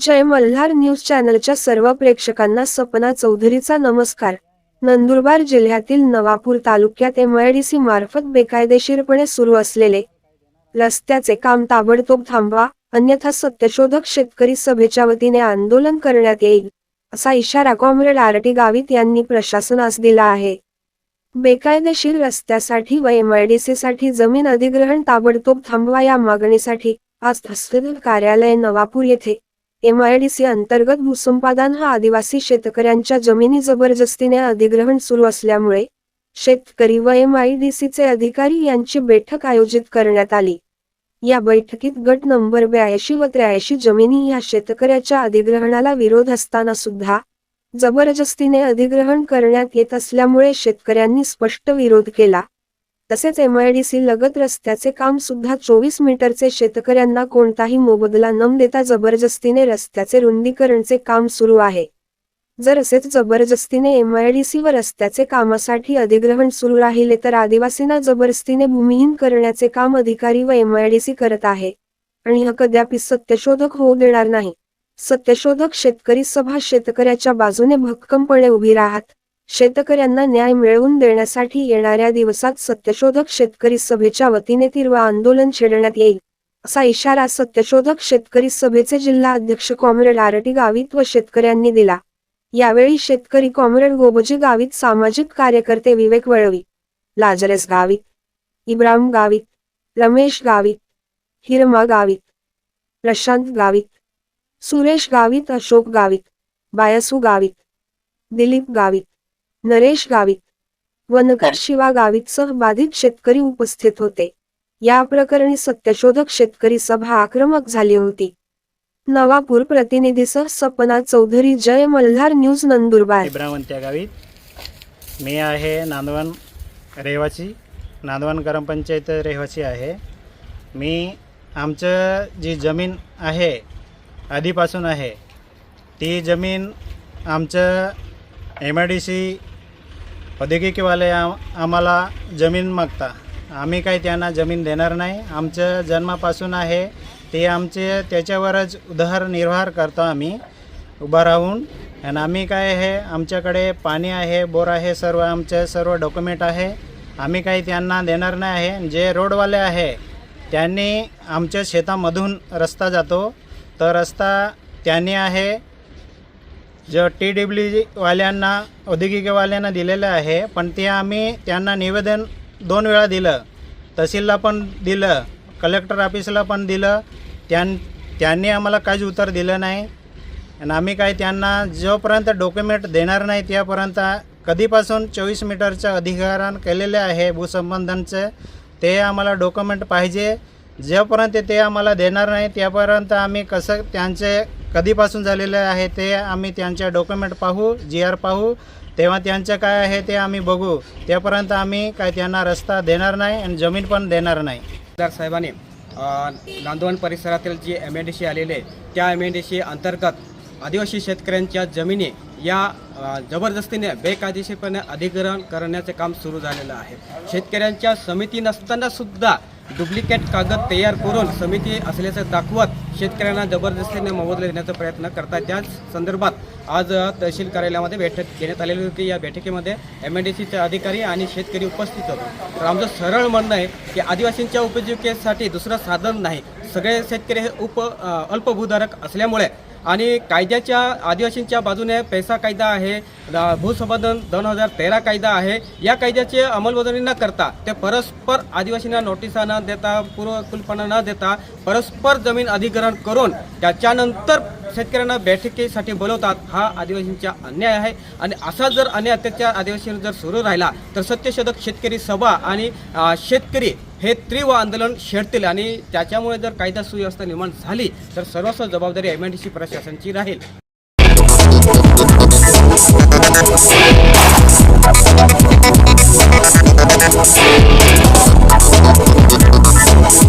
जय Malhar news चॅनलच्या सर्व प्रेक्षकांना सपना चौधरीचा नमस्कार. नंदुरबार जिल्ह्यातील नवापूर तालुक्यात एमआयडीसी मार्फत बेकायदेशीरपणे सुरू असलेले रस्त्याचे काम ताबडतोब थांबवा अन्यथा सत्यशोधक शेतकरी सभेच्या वतीने आंदोलन करण्यात येईल असा इशारा कॉम्रेड आर टी गावित यांनी प्रशासनास दिला आहे. बेकायदेशीर रस्त्यासाठी व एमआयडीसी साठी जमीन अधिग्रहण ताबडतोब थांबवा या मागणीसाठी आज तहसील कार्यालय नवापूर येथे एमआयडीसी अंतर्गत भूसंपादन हा आदिवासी शेतकऱ्यांच्या जमिनी जबरदस्तीने अधिग्रहण सुरू असल्यामुळे शेतकरी व एमआयडीसीचे अधिकारी यांची बैठक आयोजित करण्यात आली. या बैठकीत गट नंबर ब्याऐंशी व त्र्याऐंशी जमिनी या शेतकऱ्याच्या अधिग्रहणाला विरोध असताना सुद्धा जबरदस्तीने अधिग्रहण करण्यात येत असल्यामुळे शेतकऱ्यांनी स्पष्ट विरोध केला. तसेच एमआयडीसी लगत रस्त्याचे काम सुद्धा चोवीस मीटरचे शेतकऱ्यांना कोणताही मोबदला न देता जबरदस्तीने रस्त्याचे रुंदीकरणचे काम सुरू आहे. जर असेच जबरदस्तीने एमआयडीसी व रस्त्याचे कामासाठी अधिग्रहण सुरू राहिले तर आदिवासींना जबरदस्तीने भूमिहीन करण्याचे काम अधिकारी व एमआयडीसी करत आहे. आणि हा कदापि सत्यशोधक होऊ देणार नाही. सत्यशोधक शेतकरी सभा शेतकऱ्याच्या बाजूने भक्कमपणे उभी राहत शेतकऱ्यांना न्याय मिळवून देण्यासाठी येणाऱ्या दिवसात सत्यशोधक शेतकरी सभेच्या वतीने तीव्र आंदोलन छेडण्यात येईल असा इशारा सत्यशोधक शेतकरी सभेचे जिल्हा अध्यक्ष कॉम्रेड आरटी गावित व शेतकऱ्यांनी दिला. यावेळी शेतकरी कॉम्रेड गोबजी गावित सामाजिक कार्यकर्ते विवेक वळवी लाजरस गावित इब्राहिम गावित रमेश गावित हिरमा गावित प्रशांत गावित सुरेश गावित अशोक गावित बायसू गावित दिलीप गावित नरेश गावित. वनकर शिवा गावितसह बाधित शेतकरी उपस्थित होते. या प्रकरणी सत्यशोधक शेतकरी सभा आक्रमक झाली होती. नवापूर प्रतिनिधीसह सपना चौधरी जय मल्हार न्यूज नंदुरबार. इब्राहिम त्या गावीत. मी आहे नांदवण रहिवासी नांदवण ग्रामपंचायत रहिवासी आहे. मी आमचं जी जमीन आहे आधीपासून आहे ती जमीन आमचं एम आय डी सी औद्योगिकवाले आम्हाला जमीन मागता। आम्ही काही त्यांना जमीन देणार नाही. आमचं जन्मापासून आहे. ते आमचे त्याच्यावरच उदरनिर्वाह करतो आम्ही उभा राहून. आणि आम्ही काय आहे आमच्याकडे पाणी आहे बोर आहे सर्व आमचे सर्व डॉक्युमेंट आहे. आम्ही काही त्यांना देणार नाही आहे. जे रोडवाले आहे त्यांनी आमच्या शेतामधून रस्ता जातो. तर रस्ता त्यांनी आहे जे टी डब्ल्यू जीवाल्यांना औद्योगिकवाल्यांना दिलेलं आहे पण ते आम्ही त्यांना निवेदन दोन वेळा दिलं. तहसीलला पण दिलं कलेक्टर ऑफिसला पण दिलं त्यां त्यांनी आम्हाला काहीच उत्तर दिलं नाही. आणि आम्ही काय त्यांना जोपर्यंत डॉक्युमेंट देणार नाही त्यापर्यंत कधीपासून चोवीस मीटरचं अधिकारण केलेले आहे भूसंबंधांचं ते आम्हाला डॉक्युमेंट पाहिजे. जेव्हापर्यंत ते आम्हाला देणार नाही त्यापर्यंत आम्ही कसं त्यांचे कधीपासून झालेले आहे ते आम्ही त्यांचे डॉक्युमेंट पाहू जी आर पाहू. तेव्हा त्यांचं काय आहे ते आम्ही बघू. त्यापर्यंत आम्ही काय त्यांना रस्ता देणार नाही आणि जमीन पण देणार नाही. साहेबांनी नांदवण परिसरातील G M N D C आलेले आहे, त्या एम एन डी सी अंतर्गत आदिवासी शेतकऱ्यांच्या जमिनी या जबरदस्तीने बेकायदेशीरपणे अधिग्रहण करण्याचे काम सुरू झालेलं आहे. शेतकऱ्यांच्या समिती नसताना सुद्धा डुप्लिकेट कागद तयार करून समिती असल्याचं दाखवत शेतकऱ्यांना जबरदस्तीने मोबदला देण्याचा प्रयत्न करतात. त्याच संदर्भात आज तहसील कार्यालयामध्ये बैठक घेण्यात आलेली होती. या बैठकीमध्ये एम एन डी सीचे अधिकारी आणि शेतकरी उपस्थित होते. तर आमचं सरळ म्हणणं आहे की आदिवासींच्या उपजीविकेसाठी दुसरं साधन नाही. सगळे शेतकरी हे उप अल्पभूधारक असल्यामुळे आणि कायद्याच्या आदिवासींच्या बाजूने पैसा कायदा आहे भूसंपादन दोन हजार तेरा कायदा आहे या कायद्याची अंमलबजावणी न करता ते परस्पर आदिवासींना नोटिसा न देता पूर्वकुलपणा न देता परस्पर जमीन अधिग्रहण करून त्याच्यानंतर शेतकऱ्यांना बैठकीसाठी बोलवतात हा आदिवासींचा अन्याय आहे. आणि असा जर अन्याय अत्याचार आदिवासींवर जर सुरू राहिला तर सत्यशोधक शेतकरी सभा आणि शेतकरी हे तीव्र आंदोलन शेडतील आणि त्याच्यामुळे जर कायदा सुव्यवस्था निर्माण झाली तर सर्वस्व जबाबदारी एम आय डी सी प्रशासनाची राहील.